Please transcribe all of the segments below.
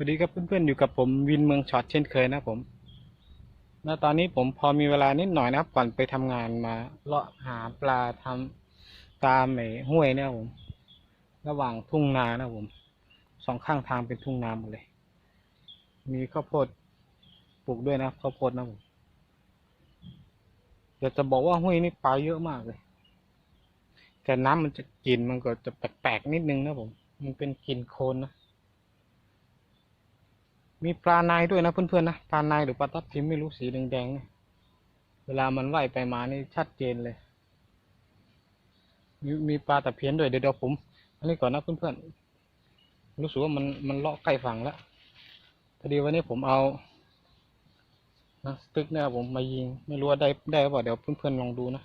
สวัสดีครับเพื่อนๆอยู่กับผมวินเมืองช็อตเช่นเคยนะผมณตอนนี้ผมพอมีเวลานิดหน่อยนะครับ ก่อนไปทำงานมาเลาะหาปลาทำตามไอ้ห้วยเนี่ยผม ระหว่างทุ่งนานะผมสองข้างทางเป็นทุ่งนาหมดเลย มีข้าวโพดปลูกด้วยนะข้าวโพดนะผมเดี๋ยวจะบอกว่าห้วยนี่ปลาเยอะมากเลย แต่น้ำมันจะกลิ่นมันก็จะแปลกๆนิดนึงนะผม มันเป็นกลิ่นโคลนนะ มีปลาในด้วยนะเพื่อนๆนะปลาในหรือปลาทับทิมไม่รู้สีแดงๆเวลามันว่ายไปมานี่ชัดเจนเลย มีมีปลาตะเพียนด้วยเดี๋ยวผมอันนี้ก่อนนะเพื่อนๆรู้สึกว่ามันมันเลาะใกล้ฝั่งแล้วพอดีวันนี้ผมเอานะสติ๊กเนี่ยผมมายิง ไม่รู้ว่าได้ได้หรือเปล่าเดี๋ยวเพื่อนๆลองดูนะ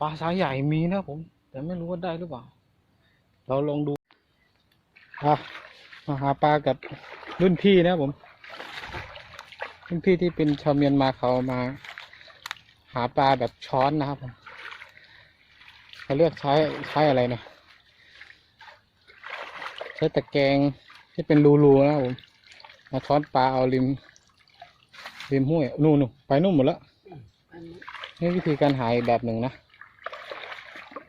ปลาสายใหญ่มีนะผม แต่ไม่รู้ว่าได้หรือเปล่า เราลองดู อะมาหาปลากับรุ่นพี่นะผม รุ่นพี่ที่เป็นชาวเมียนมาเขามา หาปลาแบบช้อนนะครับผมเขาเลือกใช้ใช้อะไรเนี่ยใช้ตะแกรงที่เป็นรูๆนะครับผมมาช้อนปลาเอาริมริมห้วยนู่นๆไปนู่นหมดแล้วนี่วิธีการหาอีกแบบหนึ่งนะ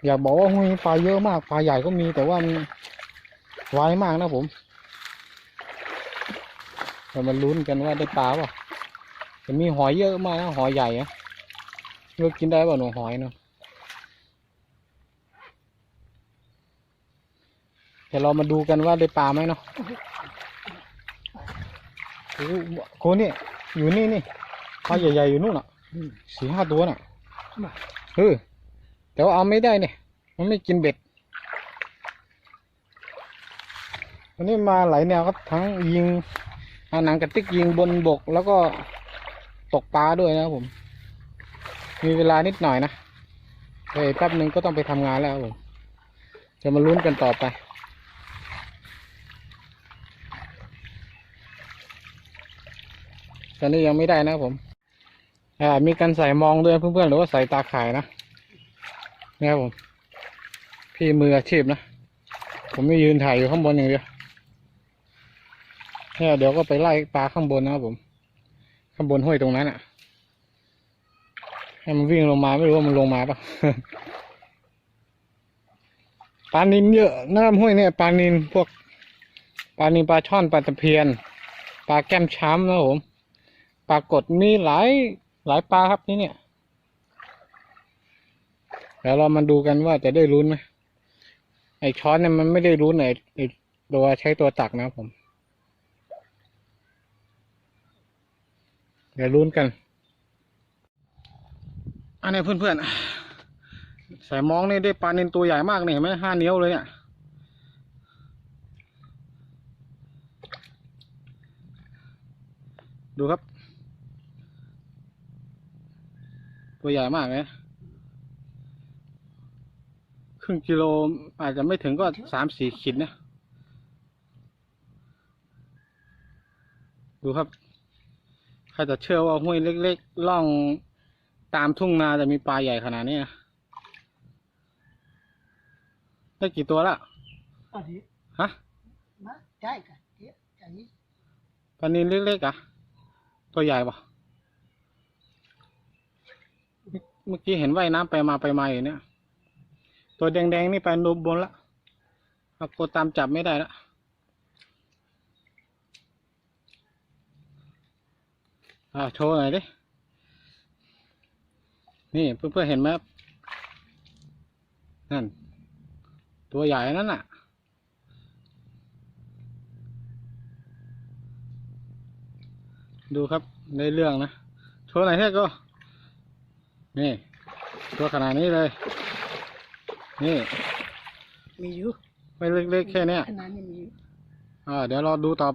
อยากบอกว่าห้วยปลาเยอะมากปลาใหญ่ก็มีแต่ว่า ไวมากนะผมเรามาลุ้นกันว่าได้ปลาเปล่ะจะมีหอยเยอะมากนะหอยใหญ่อะเลือกกินได้เปล่าหนูหอยเนาะเดี๋ยวเรามาดูกันว่าได้ปลาไหมเนาะโอ้โหโคนี่อยู่นี่นี่ปลาใหญ่ๆอยู่นู่นอะสี่ห้าตัวน่ะเออแต่ว่าเอาไม่ได้เนี่ยมันไม่กินเบ็ด วันนี้มาหลายแนวครับทั้งยิงอาหนังกระติกยิงบนบกแล้วก็ตกปลาด้วยนะครับผม มีเวลานิดหน่อยนะเฮ้ยแป๊บหนึ่งก็ต้องไปทำงานแล้วครับผม จะมาลุ้นกันต่อไปตอนนี้ยังไม่ได้นะครับผมอ่ามีการใส่มองด้วยเพื่อนๆหรือว่าใส่ตาข่ายนะนี่ครับผม พี่มืออาชีพนะ ผมไม่ยืนถ่ายอยู่ข้างบนอย่างเดียว แค่เดี๋ยวก็ไปไล่ปลาข้างบนนะครับผม ข้างบนห้วยตรงนั้นอะ ให้มันวิ่งลงมาไม่รู้ว่ามันลงมาปะปลานินเยอะนะครับห้วยเนี่ยปลานินพวกปลานินปลาช่อนปลาตะเพียน ปลาแก้มช้ำนะครับผมปลากดมีหลายหลายปลาครับนี่เนี่ยเดี๋ยวเรามาดูกันว่าจะได้ลุ้นไหมไอช้อนเนี่ยมันไม่ได้รู้ไหนไอตัวใช้ตัวตักนะครับผม เดี๋ยวลุ้นกัน อันนี้เพื่อนๆสายมองนี่ได้ปลาเนนตัวใหญ่มากเนี่ยเห็นไหมห้านิ้วเลยเนี่ยดูครับ ตัวใหญ่มากเลยครึ่งกิโลอาจจะไม่ถึงก็สามสี่ขีดนะ ดูครับ ครจะเชื่อว่าห้วยเล็กๆล่องตามทุ่งนาจะมีปลาใหญ่ขนาดนี้นะได้กี่ตัวละอันนี้ฮะมาใช่กันเดี๋ยวอันนี้ปลานินเล็กๆอะ ตัวใหญ่ปะเมื่อกี้เห็นว่ายน้ำไปมาไปมาอยู่เนี่ย ตัวแดงๆนี่ไปนบนละเอาโกตามจับไม่ได้ละ อ่าโชว์หน่อยดิ นี่เพื่อนๆเห็นไหมครับนั่น ตัวใหญ่นั่นน่ะ ดูครับในเรื่องนะ โชว์หน่อยเถอะก็ นี่ ตัวขนาดนี้เลย นี่ มีอยู่ ไม่เล็กๆแค่เนี้ยขนาดนี้มีอยู่อ่าเดี๋ยวเราดูต่อ